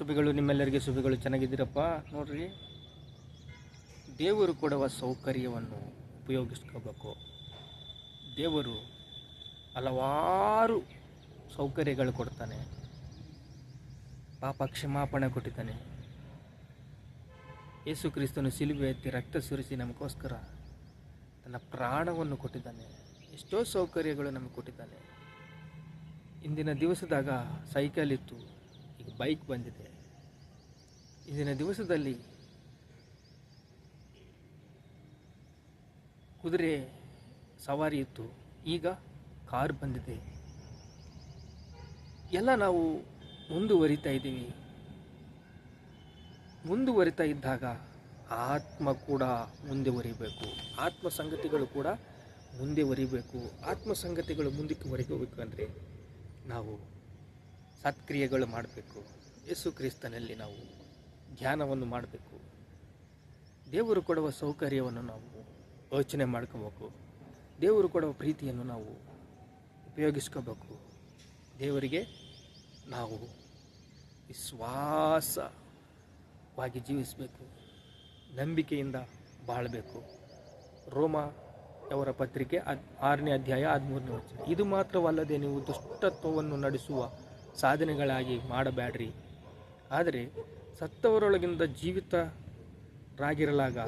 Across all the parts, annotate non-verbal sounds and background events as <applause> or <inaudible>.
ಶುಭಿಗಳು ನಿಮ್ಮೆಲ್ಲರಿಗೆ ಶುಭಿಗಳು ಚೆನ್ನಾಗಿದ್ದೀರಪ್ಪ. ನೋಡ್ರಿ, ದೇವರು ಕೊಡುವ ಸೌಕರ್ಯವನ್ನು ಉಪಯೋಗಿಸ್ಕೋಬೇಕು. ದೇವರು ಹಲವಾರು ಸೌಕರ್ಯಗಳು ಕೊಡ್ತಾನೆ. ಪಾಪ ಕ್ಷಮಾಪಣೆ ಕೊಟ್ಟಿದ್ದಾನೆ. ಯೇಸು ಕ್ರಿಸ್ತನು ಸಿಲುಬೆ ಎತ್ತಿ ರಕ್ತ ಸುರಿಸಿ ನಮಗೋಸ್ಕರ ತನ್ನ ಪ್ರಾಣವನ್ನು ಕೊಟ್ಟಿದ್ದಾನೆ. ಎಷ್ಟೋ ಸೌಕರ್ಯಗಳು ನಮಗೆ ಕೊಟ್ಟಿದ್ದಾನೆ. ಇಂದಿನ ದಿವಸದಾಗ ಸೈಕಲ್ ಇತ್ತು, ಈಗ ಬೈಕ್ ಬಂದಿದೆ. ಇಂದಿನ ದಿವಸದಲ್ಲಿ ಕುದುರೆ ಸವಾರಿ ಇತ್ತು. ಈಗ ಕಾರ್ ಬಂದಿದೆ. ಎಲ್ಲ ನಾವು ಮುಂದುವರಿತಾ ಇದ್ದೀವಿ. ಮುಂದುವರಿತಾ ಇದ್ದಾಗ ಆತ್ಮ ಕೂಡ ಮುಂದೆ ಒರಿಬೇಕು. ಆತ್ಮ ಸಂಗತಿಗಳು ಕೂಡ ಮುಂದೆ ಒರಿಬೇಕು. ಆತ್ಮ ಸಂಗತಿಗಳು ಮುಂದಕ್ಕೆ ಒರಿಗೋಬೇಕು ಅಂದರೆ ನಾವು ಸತ್ಕ್ರಿಯೆಗಳು ಮಾಡಬೇಕು. ಯೇಸು ಕ್ರಿಸ್ತನಲ್ಲಿ ನಾವು ಧ್ಯಾನವನ್ನು ಮಾಡಬೇಕು. ದೇವರು ಕೊಡುವ ಸೌಕರ್ಯವನ್ನು ನಾವು ಯೋಚನೆ ಮಾಡ್ಕೋಬೇಕು. ದೇವರು ಕೊಡುವ ಪ್ರೀತಿಯನ್ನು ನಾವು ಉಪಯೋಗಿಸ್ಕೋಬೇಕು. ದೇವರಿಗೆ ನಾವು ವಿಶ್ವಾಸವಾಗಿ ಜೀವಿಸಬೇಕು. ನಂಬಿಕೆಯಿಂದ ಬಾಳಬೇಕು. ರೋಮ ಅವರ ಪತ್ರಿಕೆ ಅದ್ ಆರನೇ ಅಧ್ಯಾಯ ಹದಿಮೂರನೇ ವಚನ. ಇದು ಮಾತ್ರವಲ್ಲದೆ ನೀವು ದುಷ್ಟತ್ವವನ್ನು ನಡೆಸುವ ಸಾಧನೆಗಳಾಗಿ ಮಾಡಬೇಡ್ರಿ. ಆದರೆ ಸತ್ತವರೊಳಗಿಂದ ಜೀವಿತರಾಗಿರಲಾಗ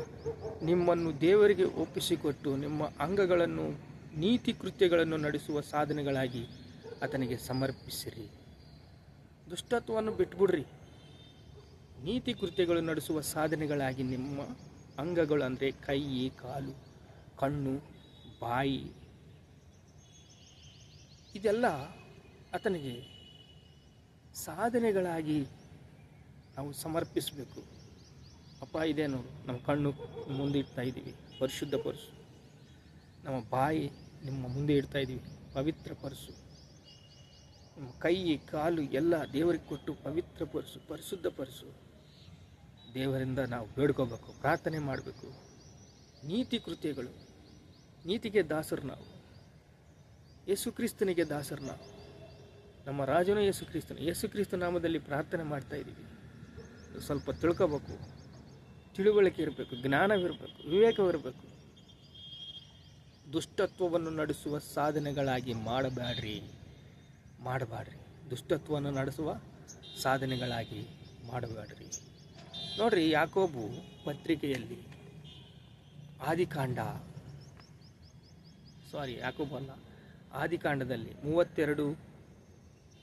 ನಿಮ್ಮನ್ನು ದೇವರಿಗೆ ಒಪ್ಪಿಸಿಕೊಟ್ಟು ನಿಮ್ಮ ಅಂಗಗಳನ್ನು, ನೀತಿ ಕೃತ್ಯಗಳನ್ನು ನಡೆಸುವ ಸಾಧನೆಗಳಾಗಿ ಆತನಿಗೆ ಸಮರ್ಪಿಸಿರಿ. ದುಷ್ಟತ್ವವನ್ನು ಬಿಟ್ಬಿಡ್ರಿ. ನೀತಿ ಕೃತ್ಯಗಳು ನಡೆಸುವ ಸಾಧನೆಗಳಾಗಿ ನಿಮ್ಮ ಅಂಗಗಳು ಅಂದರೆ ಕೈ, ಕಾಲು, ಕಣ್ಣು, ಬಾಯಿ. ಇದೆಲ್ಲ ಆತನಿಗೆ ಸಾಧನೆಗಳಾಗಿ ನಾವು ಸಮರ್ಪಿಸಬೇಕು. ಅಪ್ಪ, ಇದೆ ನೋಡು, ನಮ್ಮ ಕಣ್ಣು ಮುಂದೆ ಇಡ್ತಾ ಇದ್ದೀವಿ, ಪರಿಶುದ್ಧ ಪರಸು. ನಮ್ಮ ಬಾಯಿ ನಿಮ್ಮ ಮುಂದೆ ಇಡ್ತಾ ಇದ್ದೀವಿ, ಪವಿತ್ರ ಪರಸು. ನಮ್ಮ ಕೈ, ಕಾಲು, ಎಲ್ಲ ದೇವರಿಗೆ ಕೊಟ್ಟು ಪವಿತ್ರ ಪರಸು, ಪರಿಶುದ್ಧ ಪರಸು. ದೇವರಿಂದ ನಾವು ಬೇಡ್ಕೋಬೇಕು, ಪ್ರಾರ್ಥನೆ ಮಾಡಬೇಕು. ನೀತಿ ಕೃತ್ಯಗಳು, ನೀತಿಗೆ ದಾಸರು ನಾವು. ಯೇಸು ಕ್ರಿಸ್ತನಿಗೆ ದಾಸರು ನಾವು. ನಮ್ಮ ರಾಜನು ಯೇಸು ಕ್ರಿಸ್ತನು. ಯೇಸು ಕ್ರಿಸ್ತ ನಾಮದಲ್ಲಿ ಪ್ರಾರ್ಥನೆ ಮಾಡ್ತಾ ಇದ್ದೀವಿ. ಸ್ವಲ್ಪ ತಿಳ್ಕೋಬೇಕು. ತಿಳುವಳಿಕೆ ಇರಬೇಕು, ಜ್ಞಾನವಿರಬೇಕು, ವಿವೇಕವಿರಬೇಕು. ದುಷ್ಟತ್ವವನ್ನು ನಡೆಸುವ ಸಾಧನೆಗಳಾಗಿ ಮಾಡಬೇಡ್ರಿ ಮಾಡಬೇಡ್ರಿ ದುಷ್ಟತ್ವವನ್ನು ನಡೆಸುವ ಸಾಧನೆಗಳಾಗಿ ಮಾಡಬೇಡ್ರಿ ನೋಡ್ರಿ, ಯಾಕೋಬು ಪತ್ರಿಕೆಯಲ್ಲಿ ಆದಿಕಾಂಡ, ಸಾರಿ, ಯಾಕೋಬು ಅಲ್ಲ, ಆದಿಕಾಂಡದಲ್ಲಿ ಮೂವತ್ತೆರಡು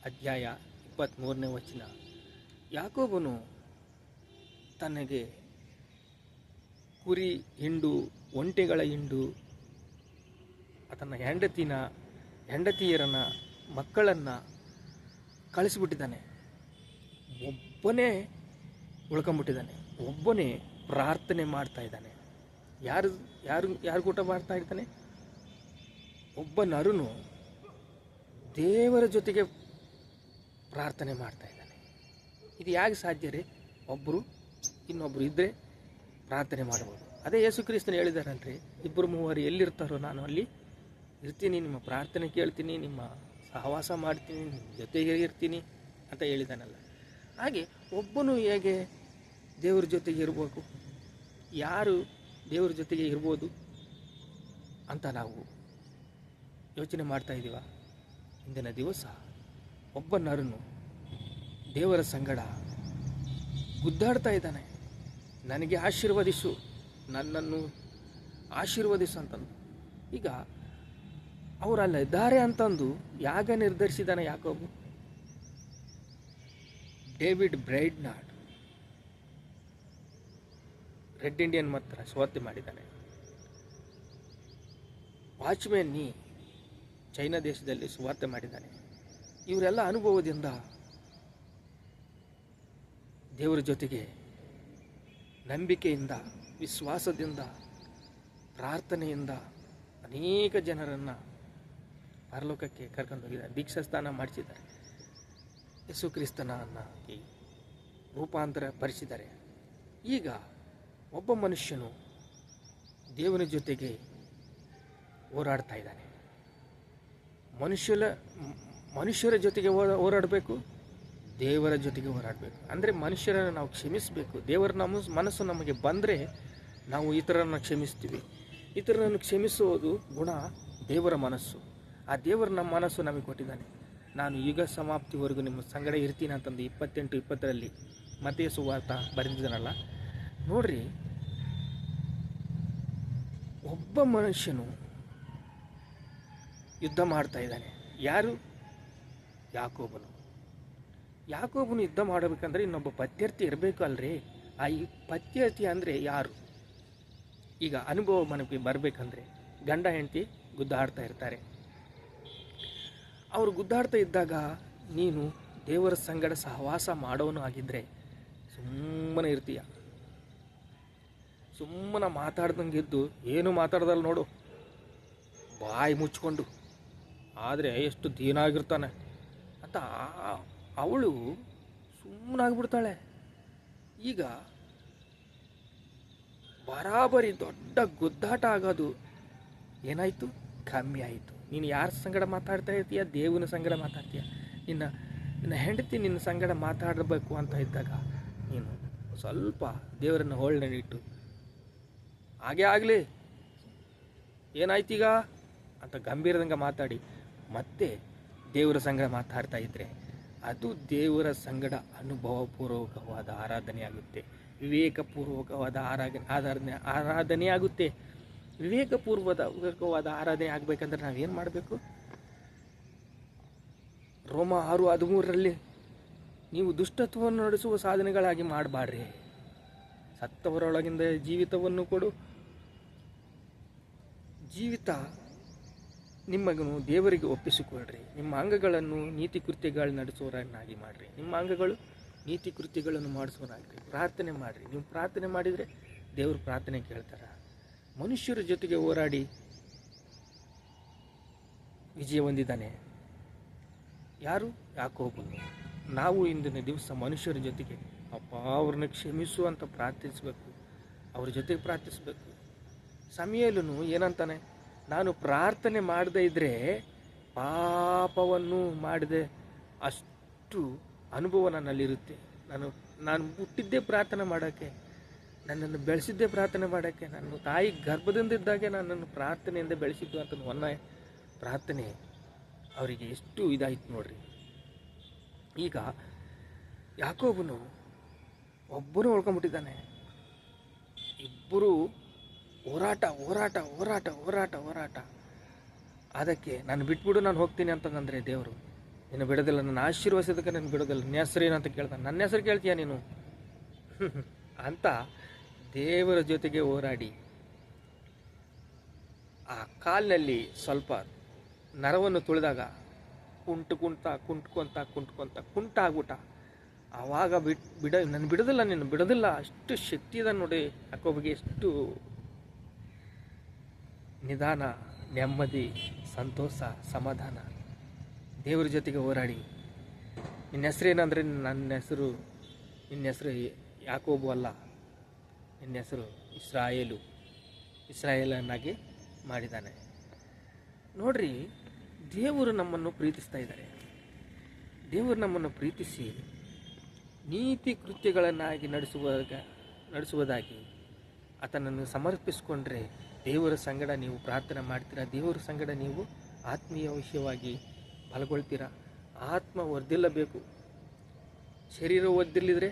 ಅಧ್ಯಾಯ ಇಪ್ಪತ್ತ್ಮೂರನೇ ವಚನ. ಯಾಕೋಬನು ತನಗೆ ಕುರಿ ಹಿಂಡು, ಒಂಟೆಗಳ ಹಿಂಡು, ತನ್ನ ಹೆಂಡತಿನ, ಹೆಂಡತಿಯರನ್ನ, ಮಕ್ಕಳನ್ನು ಕಳಿಸಿಬಿಟ್ಟಿದ್ದಾನೆ. ಒಬ್ಬನೇ ಉಳ್ಕೊಂಬಿಟ್ಟಿದ್ದಾನೆ ಒಬ್ಬನೇ ಪ್ರಾರ್ಥನೆ ಮಾಡ್ತಾ ಇದ್ದಾನೆ. ಯಾರು ಯಾರು ಯಾರು ಕೂಟ ಮಾಡ್ತಾ ಇರ್ತಾನೆ? ಒಬ್ಬ ನರುನು ದೇವರ ಜೊತೆಗೆ ಪ್ರಾರ್ಥನೆ ಮಾಡ್ತಾ ಇದ್ದಾನೆ. ಇದು ಯಾಕೆ ಸಾಧ್ಯ ರೀ? ಒಬ್ಬರು ಇನ್ನೊಬ್ಬರು ಇದ್ದರೆ ಪ್ರಾರ್ಥನೆ ಮಾಡ್ಬೋದು ಅದೇ ಯೇಸು ಕ್ರಿಸ್ತನ ಹೇಳಿದಾರಲ್ರಿ ಇಬ್ಬರು ಮೂವರು ಎಲ್ಲಿರ್ತಾರೋ ನಾನು ಅಲ್ಲಿ ಇರ್ತೀನಿ, ನಿಮ್ಮ ಪ್ರಾರ್ಥನೆ ಕೇಳ್ತೀನಿ, ನಿಮ್ಮ ಸಹವಾಸ ಮಾಡ್ತೀನಿ, ನಿಮ್ಮ ಜೊತೆಗೆ ಇರ್ತೀನಿ ಅಂತ ಹೇಳಿದಾನಲ್ಲ. ಹಾಗೆ ಒಬ್ಬನು ಹೇಗೆ ದೇವ್ರ ಜೊತೆಗೆ ಇರಬೇಕು ಯಾರು ದೇವ್ರ ಜೊತೆಗೆ ಇರ್ಬೋದು ಅಂತ ನಾವು ಯೋಚನೆ ಮಾಡ್ತಾ ಇದ್ದೀವ ಇಂದಿನ ದಿವಸ ಒಬ್ಬ ನರನು ದೇವರ ಸಂಗಡ ಗುದ್ದಾಡ್ತಾ ಇದ್ದಾನೆ. ನನಗೆ ಆಶೀರ್ವದಿಸು. ನನ್ನನ್ನು ಆಶೀರ್ವದಿಸು ಅಂತಂದು. ಈಗ ಅವರಲ್ಲ ಇದ್ದಾರೆ ಅಂತಂದು ಯಾಗ ನಿರ್ಧರಿಸಿದಾನೆ ಯಾಕೋಬು? ಡೇವಿಡ್ ಬ್ರೈಡ್ನಾಡ್. ರೆಡ್ ಇಂಡಿಯನ್ ಮಾತ್ರ ಸ್ವಾತಿ ಮಾಡಿದ್ದಾನೆ. ವಾಚ್ಮೆನ್ ನೀ ಚೈನಾ ದೇಶದಲ್ಲಿ ಸುವಾರ್ತೆ ಮಾಡಿದ್ದಾನೆ. ಇವರೆಲ್ಲ ಅನುಭವದಿಂದ ದೇವರ ಜೊತೆಗೆ ನಂಬಿಕೆಯಿಂದ, ವಿಶ್ವಾಸದಿಂದ, ಪ್ರಾರ್ಥನೆಯಿಂದ ಅನೇಕ ಜನರನ್ನು ಪರಲೋಕಕ್ಕೆ ಕರ್ಕೊಂಡು ಹೋಗಿದ್ದಾರೆ. ದೀಕ್ಷಾಸ್ಥಾನ ಮಾಡಿಸಿದ್ದಾರೆ. ಯೇಸು ಕ್ರಿಸ್ತನನ್ನು ರೂಪಾಂತರ ಪಡಿಸಿದ್ದಾರೆ ಈಗ ಒಬ್ಬ ಮನುಷ್ಯನು ದೇವನ ಜೊತೆಗೆ ಹೋರಾಡ್ತಾ ಇದ್ದಾನೆ. ಮನುಷ್ಯರ ಮನುಷ್ಯರ ಜೊತೆಗೆ ಹೋರಾ- ಹೋರಾಡಬೇಕು? ದೇವರ ಜೊತೆಗೆ ಹೋರಾಡಬೇಕು. ಅಂದರೆ ಮನುಷ್ಯರನ್ನು ನಾವು ಕ್ಷಮಿಸಬೇಕು. ದೇವರ ನಮ್ಮ ಮನಸ್ಸು ನಮಗೆ ಬಂದರೆ ನಾವು ಇತರರನ್ನು ಕ್ಷಮಿಸ್ತೀವಿ. ಇತರರನ್ನು ಕ್ಷಮಿಸುವುದು ಗುಣ ದೇವರ ಮನಸ್ಸು. ಆ ದೇವರ ನಮ್ಮ ಮನಸ್ಸು ನಮಗೆ ಕೊಟ್ಟಿದ್ದಾನೆ. ನಾನು ಯುಗ ಸಮಾಪ್ತಿವರೆಗೂ ನಿಮ್ಮ ಸಂಗಡ ಇರ್ತೀನಿ ಅಂತಂದು ಇಪ್ಪತ್ತೆಂಟು ಇಪ್ಪತ್ತರಲ್ಲಿ ಮತ್ತೆ ಸುವಾರ್ತ ಬರೆದಿದ್ದಾನಲ್ಲ. ನೋಡ್ರಿ, ಒಬ್ಬ ಮನುಷ್ಯನು ಯುದ್ಧ ಮಾಡ್ತಾ ಇದ್ದಾನೆ. ಯಾರು? ಯಾಕೋಬನು. ಯಾಕೋಬನು ಯುದ್ಧ ಮಾಡಬೇಕಂದ್ರೆ ಇನ್ನೊಬ್ಬ ಪತ್ಯರ್ಥಿ ಇರಬೇಕು ಅಲ್ರಿ ಆ ಈ ಪತ್ಯರ್ಥಿ ಅಂದರೆ ಯಾರು? ಈಗ ಅನುಭವ ಮನಕ್ಕೆ ಬರಬೇಕಂದ್ರೆ ಗಂಡ ಹೆಂಡತಿ ಗುದ್ದಾಡ್ತಾ ಇರ್ತಾರೆ. ಅವರು ಗುದ್ದಾಡ್ತಾ ಇದ್ದಾಗ ನೀನು ದೇವರ ಸಂಗಡ ಸಹವಾಸ ಮಾಡೋನು ಆಗಿದ್ದರೆ ಸುಮ್ಮನೆ ಇರ್ತೀಯ. ಸುಮ್ಮನೆ ಮಾತಾಡ್ದಂಗಿದ್ದು ಏನು ಮಾತಾಡ್ದಲ್ಲ ನೋಡು. ಬಾಯಿ ಮುಚ್ಕೊಂಡು. ಆದರೆ ಎಷ್ಟು ದೀನಾಗಿರ್ತಾನೆ. ಅಂತ ಅವಳು ಸುಮ್ಮನಾಗ್ಬಿಡ್ತಾಳೆ ಈಗ ಬರಾಬರಿ ದೊಡ್ಡ ಗುದ್ದಾಟ ಆಗೋದು ಏನಾಯಿತು? ಕಮ್ಮಿ ಆಯಿತು. ನೀನು ಯಾರ ಸಂಗಡ ಮಾತಾಡ್ತಾ ಇರ್ತೀಯ? ದೇವನ ಸಂಗಡ ಮಾತಾಡ್ತೀಯ? ನಿನ್ನ ನಿನ್ನ ಹೆಂಡತಿ ನಿನ್ನ ಸಂಗಡ ಮಾತಾಡಬೇಕು ಅಂತ ಇದ್ದಾಗ ನೀನು ಸ್ವಲ್ಪ ದೇವರನ್ನು ಹೋಳ್ನೆಟ್ಟು ಹಾಗೆ ಆಗಲಿ. ಏನಾಯ್ತೀಗ? ಅಂತ ಗಂಭೀರದಂಗೆ ಮಾತಾಡಿ ಮತ್ತೆ ದೇವರ ಸಂಗಡ ಮಾತಾಡ್ತಾ ಇದ್ದರೆ ಅದು ದೇವರ ಸಂಗಡ ಅನುಭವಪೂರ್ವಕವಾದ ಆರಾಧನೆಯಾಗುತ್ತೆ. ವಿವೇಕಪೂರ್ವಕವಾದ ಆರಾಧನೆ ಆರಾಧನೆ, ಆರಾಧನೆಯಾಗುತ್ತೆ. ವಿವೇಕಪೂರ್ವಕವಾದ ಪೂರ್ವಕವಾದ ಆರಾಧನೆ ಆಗಬೇಕಂದ್ರೆ ನಾವೇನು ಮಾಡಬೇಕು? ರೋಮ ಆರು ಹದಿಮೂರರಲ್ಲಿ ನೀವು ದುಷ್ಟತ್ವವನ್ನು ನಡೆಸುವ ಸಾಧನೆಗಳಾಗಿ ಮಾಡಬಾರ್ರಿ. ಸತ್ತವರೊಳಗಿಂದ ಜೀವಿತವನ್ನು ಕೊಡು. ಜೀವಿತ ನಿಮ್ಮಗನು ದೇವರಿಗೆ ಒಪ್ಪಿಸಿಕೊಳ್ಳ್ರಿ ನಿಮ್ಮ ಅಂಗಗಳನ್ನು ನೀತಿ ಕೃತ್ಯಗಳು ನಡೆಸುವವರನ್ನಾಗಿ ಮಾಡಿರಿ. ನಿಮ್ಮ ಅಂಗಗಳು ನೀತಿ ಕೃತ್ಯಗಳನ್ನು ಮಾಡಿಸುವನಾಗ್ರಿ ಪ್ರಾರ್ಥನೆ ಮಾಡಿರಿ. ನೀವು ಪ್ರಾರ್ಥನೆ ಮಾಡಿದರೆ ದೇವರು ಪ್ರಾರ್ಥನೆ ಕೇಳ್ತಾರೆ. ಮನುಷ್ಯರ ಜೊತೆಗೆ ಹೋರಾಡಿ ವಿಜಯ ಹೊಂದಿದ್ದಾನೆ. ಯಾರು? ಯಾಕೋಬನು ನಾವು ಇಂದಿನ ದಿವಸ ಮನುಷ್ಯರ ಜೊತೆಗೆ ಅಪ್ಪ ಅವ್ರನ್ನ ಕ್ಷಮಿಸು ಅಂತ ಪ್ರಾರ್ಥಿಸಬೇಕು. ಅವ್ರ ಜೊತೆಗೆ ಪ್ರಾರ್ಥಿಸಬೇಕು. ಸಮಯಲ್ಲೂ ಏನಂತಾನೆ? ನಾನು ಪ್ರಾರ್ಥನೆ ಮಾಡದೇ ಇದ್ದರೆ ಪಾಪವನ್ನು ಮಾಡಿದೆ. ಅಷ್ಟು ಅನುಭವ ನನ್ನಲ್ಲಿರುತ್ತೆ. ನಾನು ನಾನು ಹುಟ್ಟಿದ್ದೇ ಪ್ರಾರ್ಥನೆ ಮಾಡೋಕ್ಕೆ, ನನ್ನನ್ನು ಬೆಳೆಸಿದ್ದೇ ಪ್ರಾರ್ಥನೆ ಮಾಡೋಕ್ಕೆ, ನನ್ನ ತಾಯಿ ಗರ್ಭದಿಂದ ಇದ್ದಾಗೆ ನನ್ನನ್ನು ಪ್ರಾರ್ಥನೆಯಿಂದ ಬೆಳೆಸಿದ್ದು ಅಂತ ಒನ್ನ ಪ್ರಾರ್ಥನೆ ಅವರಿಗೆ ಎಷ್ಟು ಇದಾಯಿತು ನೋಡ್ರಿ. ಈಗ ಯಾಕೋ ಒಬ್ಬನು ಉಳ್ಕೊಂಬಿಟ್ಟಿದ್ದಾನೆ ಇಬ್ಬರು ಹೋರಾಟ ಹೋರಾಟ ಹೋರಾಟ ಹೋರಾಟ ಹೋರಾಟ. ಅದಕ್ಕೆ ನಾನು ಬಿಟ್ಬಿಡು, ನಾನು ಹೋಗ್ತೀನಿ ಅಂತಂದ್ರೆ ದೇವರು, ನೀನು ಬಿಡೋದಿಲ್ಲ, ನನ್ನ ಆಶೀರ್ವಾಸದಕ್ಕೆ ನಾನು ಬಿಡೋದಿಲ್ಲ. ನನ್ನ ಹೆಸರು ಏನಂತ ಕೇಳ್ತಾನೆ. ನನ್ನ ಹೆಸರು ಕೇಳ್ತೀಯ ನೀನು? <laughs> ಅಂತ ದೇವರ ಜೊತೆಗೆ ಹೋರಾಡಿ, ಆ ಕಾಲಿನಲ್ಲಿ ಸ್ವಲ್ಪ ನರವನ್ನು ತುಳಿದಾಗ ಕುಂಟು ಕುಂಟ ಕುಂಟ್ಕೊಂತ ಕುಂಟ್ಕೊಂತ ಕುಂಟ ಆಗ್ಬಿಟ್ಟ ಆವಾಗ ಬಿಟ್, ಬಿಡ, ನಾನು ಬಿಡೋದಿಲ್ಲ ನೀನು, ಬಿಡೋದಿಲ್ಲ. ಅಷ್ಟು ಶಕ್ತಿ ಇದೆ ನೋಡಿ ಅಕ್ಕೊಬ್ಬಗೆ ಎಷ್ಟು ನಿಧಾನ, ನೆಮ್ಮದಿ, ಸಂತೋಷ, ಸಮಾಧಾನ. ದೇವರ ಜೊತೆಗೆ ಹೋರಾಡಿ. ನಿನ್ನ ಹೆಸರೇನಂದರೆ ನನ್ನ ಹೆಸರು, ನಿನ್ನ ಹೆಸರು ಯಾಕೋಬು ಅಲ್ಲ. ನಿನ್ನ ಹೆಸರು ಇಸ್ರಾಯೇಲು. ಇಸ್ರಾಯೇಲನ್ನಾಗಿ ಮಾಡಿದ್ದಾನೆ. ನೋಡ್ರಿ, ದೇವರು ನಮ್ಮನ್ನು ಪ್ರೀತಿಸ್ತಾ ಇದ್ದಾರೆ. ದೇವರು ನಮ್ಮನ್ನು ಪ್ರೀತಿಸಿ ನೀತಿ ಕೃತ್ಯಗಳನ್ನಾಗಿ ನಡೆಸುವಾಗ, ನಡೆಸುವುದಾಗಿ ಆತನನ್ನು ಸಮರ್ಪಿಸಿಕೊಂಡ್ರೆ ದೇವರ ಸಂಗಡ ನೀವು ಪ್ರಾರ್ಥನೆ ಮಾಡ್ತೀರಾ? ದೇವರ ಸಂಗಡ ನೀವು ಆತ್ಮೀಯ ವಿಷಯವಾಗಿ ಪಾಲ್ಗೊಳ್ತೀರಾ? ಆತ್ಮ ಒದ್ದಿಲ್ಲಬೇಕು ಶರೀರ ಒದ್ದಿಲ್ಲಿದ್ರೆ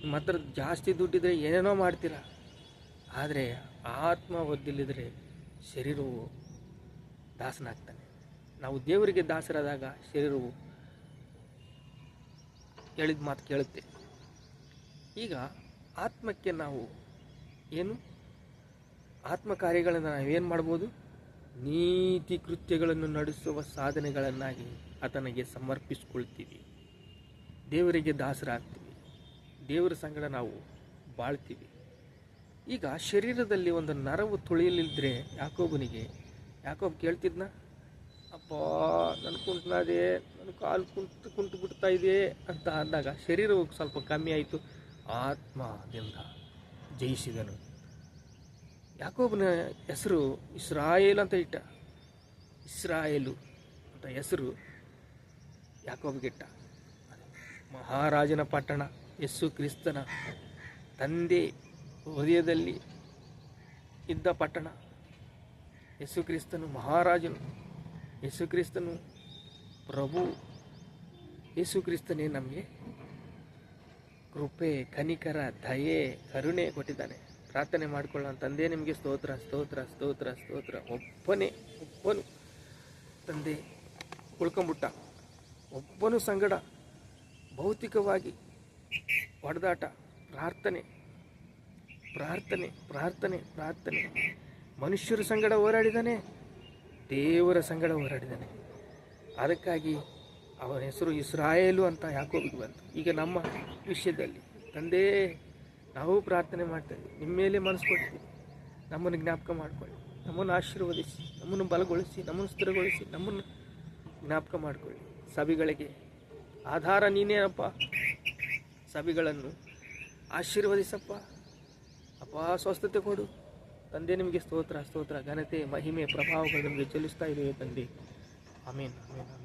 ನಿಮ್ಮ ಹತ್ರ ಜಾಸ್ತಿ ದುಡ್ಡಿದ್ರೆ ಏನೇನೋ ಮಾಡ್ತೀರಾ? ಆದರೆ ಆತ್ಮ ಒದ್ದಿಲ್ಲಿದ್ರೆ ಶರೀರವು ದಾಸನಾಗ್ತಾನೆ. ನಾವು ದೇವರಿಗೆ ದಾಸರಾದಾಗ ಶರೀರವು ಹೇಳಿದ ಮಾತು ಕೇಳುತ್ತೆ ಈಗ ಆತ್ಮಕ್ಕೆ ನಾವು ಏನು? ಆತ್ಮ ಕಾರ್ಯಗಳನ್ನು ನಾವೇನು ಮಾಡ್ಬೋದು? ನೀತಿ ಕೃತ್ಯಗಳನ್ನು ನಡೆಸುವ ಸಾಧನೆಗಳನ್ನಾಗಿ ಆತನಿಗೆ ಸಮರ್ಪಿಸ್ಕೊಳ್ತೀವಿ. ದೇವರಿಗೆ ದಾಸರಾಗ್ತೀವಿ. ದೇವರ ಸಂಗಡ ನಾವು ಬಾಳ್ತೀವಿ. ಈಗ ಶರೀರದಲ್ಲಿ ಒಂದು ನರವು ತುಳಿಯಲಿದ್ರೆ ಯಾಕೋಬನಿಗೆ, ಯಾಕೋಬ್ ಕೇಳ್ತಿದ್ನ? ಅಪ್ಪ ನನ್ನ ಕುಂಟ್ನಾದೆ ನನ್ನ ಕಾಲು ಕುಂಟು ಕುಂಟು ಬಿಡ್ತಾ ಇದೆ ಅಂತ ಅಂದಾಗ ಶರೀರವು ಸ್ವಲ್ಪ ಕಮ್ಮಿ ಆಯಿತು. ಆತ್ಮದಿಂದ ಜಯಿಸಿದನು. ಯಾಕೋಬನ ಹೆಸರು ಇಸ್ರಾಯೇಲ್ ಅಂತ ಇಟ್ಟ. ಇಸ್ರಾಯೇಲು ಅಂತ ಹೆಸರು ಯಾಕೋಬ್ಗಿಟ್ಟ ಮಹಾರಾಜನ ಪಟ್ಟಣ ಯಸ್ಸು ಕ್ರಿಸ್ತನ ತಂದೆ ಹೃದಯದಲ್ಲಿ ಇದ್ದ ಪಟ್ಟಣ. ಯೇಸು ಕ್ರಿಸ್ತನು ಮಹಾರಾಜನು. ಯೇಸು ಕ್ರಿಸ್ತನು ಪ್ರಭು. ಯೇಸು ಕ್ರಿಸ್ತನೇ ನಮಗೆ ಕೃಪೆ, ಕನಿಕರ, ದಯೆ, ಕರುಣೆ ಕೊಟ್ಟಿದ್ದಾನೆ. ಪ್ರಾರ್ಥನೆ ಮಾಡ್ಕೊಳ್ಳೋ ತಂದೆ, ನಿಮಗೆ ಸ್ತೋತ್ರ ಸ್ತೋತ್ರ ಸ್ತೋತ್ರ ಸ್ತೋತ್ರ. ಒಬ್ಬನೇ, ಒಬ್ಬನು. ತಂದೆ, ಉಳ್ಕೊಂಬಿಟ್ಟ. ಒಬ್ಬನು ಸಂಗಡ. ಭೌತಿಕವಾಗಿ ಹೊಡೆದಾಟ. ಪ್ರಾರ್ಥನೆ ಪ್ರಾರ್ಥನೆ ಪ್ರಾರ್ಥನೆ ಪ್ರಾರ್ಥನೆ. ಮನುಷ್ಯರ ಸಂಗಡ ಹೋರಾಡಿದಾನೆ. ದೇವರ ಸಂಗಡ ಹೋರಾಡಿದಾನೆ. ಅದಕ್ಕಾಗಿ ಅವನ ಹೆಸರು ಇಸ್ರಾಯೇಲು ಅಂತ ಯಾಕೋಬಿಗೆ ಬಂತು. ಈಗ ನಮ್ಮ ವಿಷಯದಲ್ಲಿ ತಂದೆ, ನಾವು ಪ್ರಾರ್ಥನೆ ಮಾಡ್ತೇವೆ. ನಿಮ್ಮ ಮೇಲೆ ಮನಸ್ಸು ಕೊಡ್ತೀವಿ. ನಮ್ಮನ್ನು ಜ್ಞಾಪಕ ಮಾಡಿಕೊಳ್ಳಿ. ನಮ್ಮನ್ನು ಆಶೀರ್ವದಿಸಿ, ನಮ್ಮನ್ನು ಬಲಗೊಳಿಸಿ, ನಮ್ಮನ್ನು ಸ್ಥಿರಗೊಳಿಸಿ, ನಮ್ಮನ್ನು ಜ್ಞಾಪಕ ಮಾಡಿಕೊಳ್ಳಿ. ಸಭೆಗಳಿಗೆ ಆಧಾರ ನೀನೇ ಅಪ್ಪ. ಸಭೆಗಳನ್ನು ಆಶೀರ್ವದಿಸಪ್ಪ. ಅಪ್ಪ, ಸ್ವಸ್ಥತೆ ಕೊಡು. ತಂದೆ, ನಿಮಗೆ ಸ್ತೋತ್ರ ಸ್ತೋತ್ರ. ಘನತೆ, ಮಹಿಮೆ, ಪ್ರಭಾವಗಳು ನಿಮಗೆ ಚಲಿಸ್ತಾ ಇದ್ದೇವೆ ತಂದೆ. ಆಮೇನ್ ಆಮೇನ್.